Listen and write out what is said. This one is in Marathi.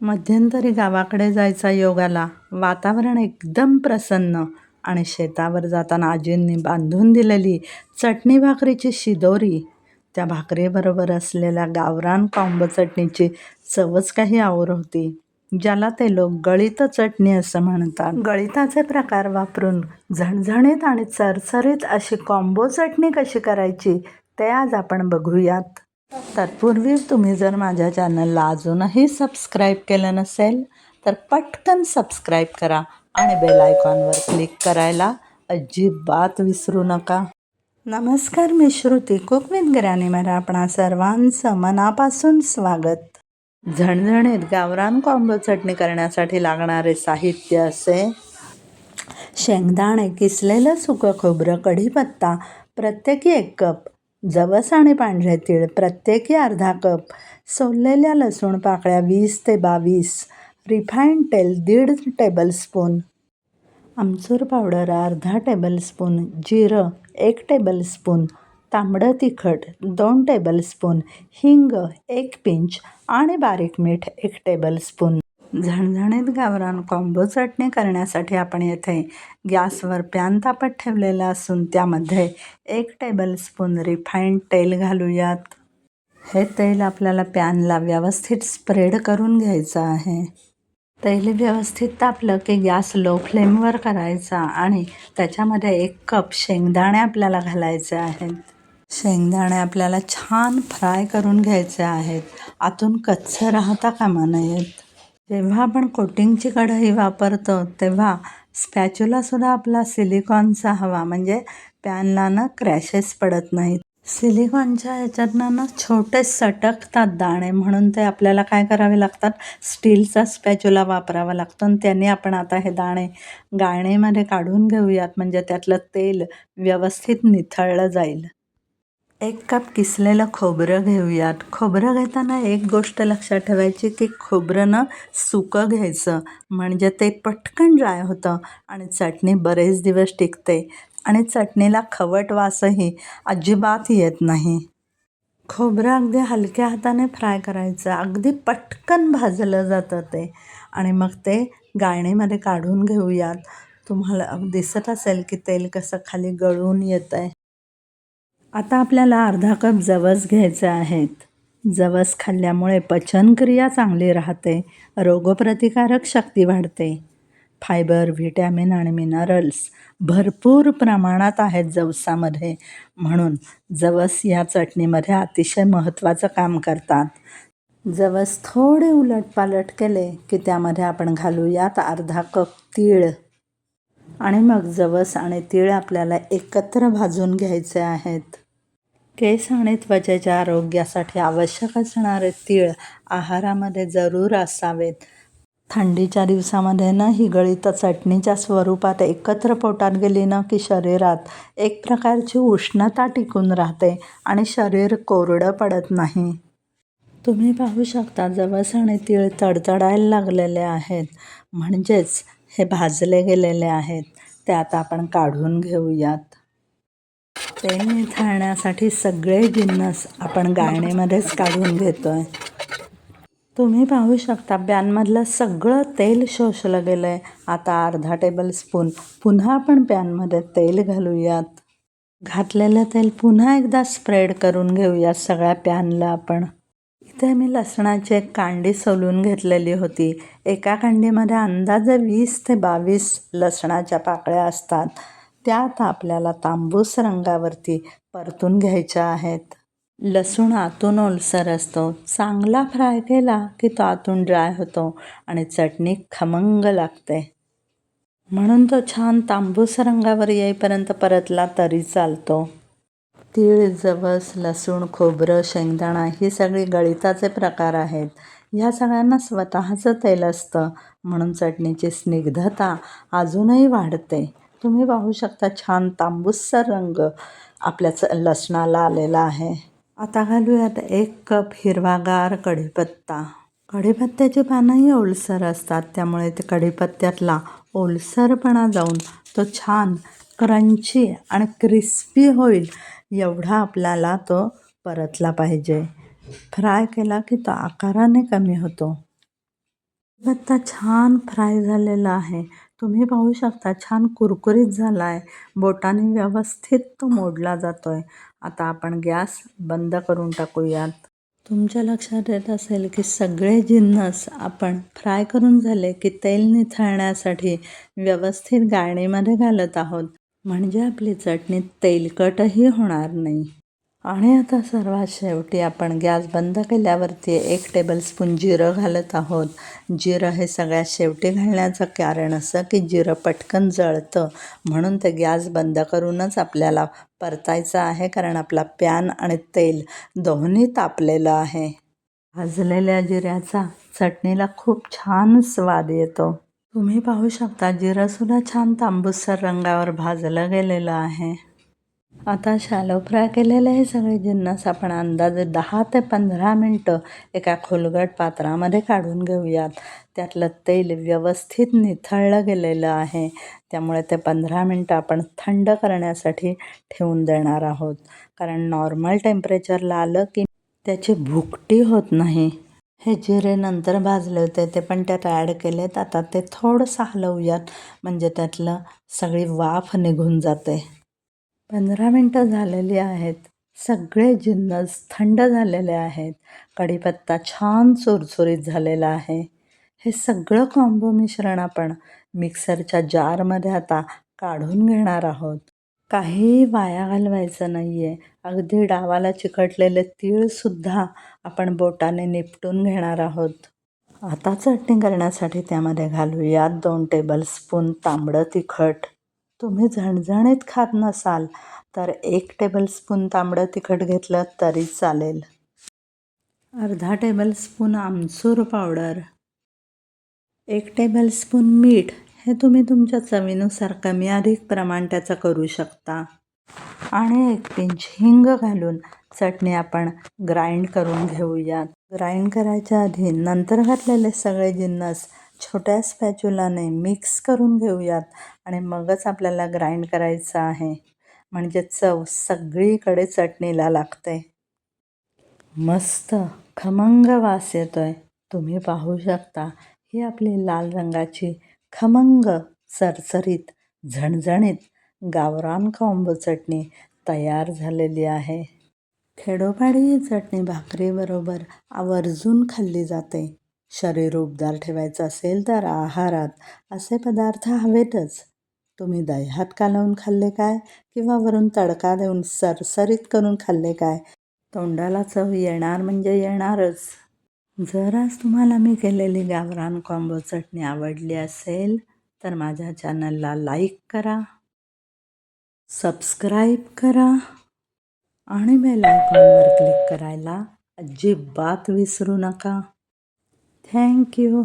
मध्यंतरी गावाकडे जायचा योग आला. वातावरण एकदम प्रसन्न आणि शेतावर जाताना आजींनी बांधून दिलेली चटणी भाकरीची शिदोरी. त्या भाकरीबरोबर असलेल्या गावरान कॉंबो चटणीची चवच काही आवर होती ज्याला ते लोक गळीत चटणी असं म्हणतात. गळिताचे प्रकार वापरून झणझणीत आणि चरचरीत अशी कॉम्बो चटणी कशी करायची ते आज आपण बघूयात. तत्पूर्वी तुम्ही जर माझ्या चॅनलला अजूनही सबस्क्राईब केलं नसेल तर पटकन सबस्क्राईब करा आणि बेल आयकॉनवर क्लिक करायला अजिबात विसरू नका. नमस्कार मी श्रुती कुक विथ ग्रॅनीमध्ये आपणा सर्वांचं मनापासून स्वागत. झणझणीत गावरान कॉम्बो चटणी करण्यासाठी लागणारे साहित्य असे शेंगदाणे किसलेलं सुकं खोबरं कढीपत्ता प्रत्येकी एक कप जवस आणि पांढरे तीळ प्रत्येकी अर्धा कप सोललेल्या लसूण पाकळ्या वीस ते बावीस रिफाईंड तेल दीड टेबलस्पून आमचूर पावडर अर्धा टेबलस्पून जिरं एक टेबलस्पून तांबडं तिखट दोन टेबलस्पून हिंग एक पिंच आणि बारीक मीठ एक टेबलस्पून. झणझणीत गावरान कॉम्बो चटणी करण्यासाठी आपण येथे गॅसवर पॅन तापत ठेवलेला असून त्यामध्ये एक टेबलस्पून रिफाईंड तेल घालूयात. हे तेल आपल्याला पॅनला व्यवस्थित स्प्रेड करून घ्यायचं आहे. तेल व्यवस्थित तापलं की गॅस लो फ्लेमवर करायचा आणि त्याच्यामध्ये एक कप शेंगदाणे आपल्याला घालायचे आहेत. शेंगदाणे आपल्याला छान फ्राय करून घ्यायचे आहेत. आतून कच्चं राहता कामा नयेत. जेव्हा आपण कोटिंगची कढई वापरतो तेव्हा स्पॅच्युलासुद्धा आपला सिलिकॉनचा हवा म्हणजे पॅनला ना क्रॅशेस पडत नाहीत. सिलिकॉनच्या ह्याच्यातनं ना छोटे सटकतात दाणे म्हणून ते आपल्याला काय करावे लागतात? स्टीलचा स्पॅच्युला वापरावा लागतो. आणि त्याने आपण आता हे दाणे गाळणीमध्ये काढून घेऊयात म्हणजे त्यातलं तेल व्यवस्थित निथळलं जाईल. एक कप किसलेलं खोबरं घेऊयात. खोबरं घेताना एक गोष्ट लक्षात ठेवायची की खोबरं ना सुकं घ्यायचं. म्हणजे ते पटकन ड्राय होतं आणि चटणी बरेच दिवस टिकते आणि चटणीला खवट वासही अजिबात येत नाही. खोबरं अगदी हलक्या हाताने फ्राय करायचं. अगदी पटकन भाजलं जातं ते. आणि मग ते गाळणीमध्ये काढून घेऊयात. तुम्हाला दिसत असेल की तेल कसं खाली गळून येतं आहे आता आपल्याला अर्धा कप जवस घ्यायचे आहेत. जवस खाल्ल्यामुळे पचनक्रिया चांगली राहते रोगप्रतिकारक शक्ती वाढते. फायबर व्हिटॅमिन आणि मिनरल्स भरपूर प्रमाणात आहेत जवसामध्ये. म्हणून जवस या चटणीमध्ये अतिशय महत्त्वाचं काम करतात. जवस थोडे उलटपालट केले की त्यामध्ये आपण घालूयात अर्धा कप तीळ. आणि मग जवस आणि तीळ आपल्याला एकत्र भाजून घ्यायचे आहेत. केस आणि त्वचेच्या आरोग्यासाठी आवश्यक असणारे तीळ आहारामध्ये जरूर असावेत. थंडीच्या दिवसामध्ये ना ही गळीत चटणीच्या स्वरूपात एकत्र पोटात गेली ना की शरीरात एक प्रकारची उष्णता टिकून राहते आणि शरीर कोरडं पडत नाही. तुम्ही पाहू शकता जवस आणि तीळ तडतडायला लागलेले आहेत. म्हणजेच हे भाजले गेलेले आहेत ते आता आपण काढून घेऊयात. तेल निथळण्यासाठी सगळे जिन्नस आपण गाळणीमध्येच काढून घेतो आहे तुम्ही पाहू शकता पॅनमधलं सगळं तेल शोषलं गेलं आहे आता अर्धा टेबल स्पून पुन्हा आपण पॅनमध्ये तेल घालूयात. घातलेलं तेल पुन्हा एकदा स्प्रेड करून घेऊयात सगळ्या पॅनला आपण. इथे मी लसणाची एक कांडी सोलून घेतलेली होती. एका कांडीमध्ये अंदाजे वीस ते बावीस लसणाच्या पाकळ्या असतात. त्यात आपल्याला तांबूस रंगावरती परतून घ्यायच्या आहेत. लसूण आतून ओलसर असतो. चांगला फ्राय केला की तो आतून ड्राय होतो आणि चटणी खमंग लागते. म्हणून तो छान तांबूस रंगावर येईपर्यंत परतला तरी चालतो. तीळ जवस लसूण खोबरं शेंगदाणा ही सगळी गळिताचे प्रकार आहेत. ह्या सगळ्यांना स्वतःचं तेल असतं. म्हणून चटणीची स्निग्धता अजूनही वाढते. तुम्ही पाहू शकता छान तांबूसर रंग आपल्या लसणाला आलेला आहे. आता घालूयात एक कप हिरवागार कढीपत्ता. कढीपत्त्याची पानंही ओलसर असतात. त्यामुळे ते कढीपत्त्यातला ओलसरपणा जाऊन तो छान क्रंची आणि क्रिस्पी होईल एवढा आपल्याला तो परतला पाहिजे. फ्राय केला की तो आकाराने कमी होतो. आता छान फ्राय झालेला आहे. तुम्ही पाहू शकता छान कुरकुरीत झाला आहे बोटाने व्यवस्थित तो मोडला जातो आहे आता आपण गॅस बंद करून टाकूयात. तुमच्या लक्षात येत असेल की सगळे जिन्नस आपण फ्राय करून झाले की तेल निथळण्यासाठी व्यवस्थित गाळणीमध्ये घालत आहोत. म्हणजे आपली चटणी तेलकटही होणार नाही. आणि आता सर्वात शेवटी आपण गॅस बंद केल्यावरती एक टेबलस्पून जिरं घालत आहोत. जिरं हे सगळ्यात शेवटी घालण्याचं कारण असं की जिरं पटकन जळतं. म्हणून ते गॅस बंद करूनच आपल्याला परतायचं आहे कारण आपला पॅन आणि तेल दोन्ही तापलेलं आहे. भाजलेल्या जिऱ्याचा चटणीला खूप छान स्वाद येतो. तुम्ही पाहू शकता जिरासुद्धा छान तांबूसर रंगावर भाजलं गेलेलं आहे. आता शॅलो फ्राय केलेले हे सगळे जिन्नस. आपण अंदाजे दहा ते पंधरा मिनटं एका खोलगट पात्रामध्ये काढून घेऊयात. त्यातलं तेल व्यवस्थित निथळलं गेलेलं आहे. त्यामुळे ते पंधरा मिनटं आपण थंड करण्यासाठी ठेवून देणार आहोत. कारण नॉर्मल टेम्परेचरला आलं की त्याची भुकटी होत नाही. हे जिरे नंतर भाजले होते ते पण त्यात ॲड केलेत. आता ते थोडंसं हलवूयात. म्हणजे त्यातलं सगळी वाफ निघून जाते. पंधरा मिनटं झालेली आहेत. सगळे जिन्नस थंड झालेले आहेत. कढीपत्ता छान चुरचुरीत झालेला आहे. हे सगळं कॉम्बो मिश्रण आपण मिक्सरच्या जारमध्ये आता काढून घेणार आहोत. काही वाया घालवायचं नाही आहे अगदी डावाला चिकटलेले तीळसुद्धा आपण बोटाने निपटून घेणार आहोत. आता चटणी करण्यासाठी त्यामध्ये घालूयात दोन टेबलस्पून तांबडं तिखट. तुम्ही झणझणीत खात नसाल तर एक टेबलस्पून तांबडं तिखट घेतलं तरी चालेल. अर्धा टेबलस्पून आमसूर पावडर एक टेबलस्पून मीठ. हे तुम्ही तुमच्या चवीनुसार कमी अधिक प्रमाण त्याचं करू शकता. आणि एक पिंच हिंग घालून चटणी आपण ग्राइंड करून घेऊयात. ग्राइंड करायच्या आधी नंतर घातलेले सगळे जिन्नस छोट्या स्पॅच्युलाने मिक्स करून घेऊयात आणि मगच आपल्याला ग्राइंड करायचं आहे. म्हणजे चव सगळीकडे चटणीला लागते. मस्त खमंग वास येतो आहे तुम्ही पाहू शकता ही आपली लाल रंगाची खमंग चरचरीत झणझणीत गावरान कॉम्बो चटणी तयार झालेली आहे. खेडोपाडी ही चटणी भाकरीबरोबर आवर्जून खाल्ली जाते. शरीर उबदार ठेवायचं असेल तर आहारात असे पदार्थ हवेतच. तुम्ही दह्यात कालवून खाल्ले काय? किंवा वरून तडका देऊन सरसरीत करून खाल्ले काय? तोंडाला चव येणार म्हणजे येणारच. जर आज तुम्हाला मी केलेली गावरान कॉम्बो चटणी आवडली असेल तर माझ्या चॅनलला लाईक करा सबस्क्राईब करा आणि बेल आयकॉनवर क्लिक करायला अजिबात विसरू नका. थँक्यू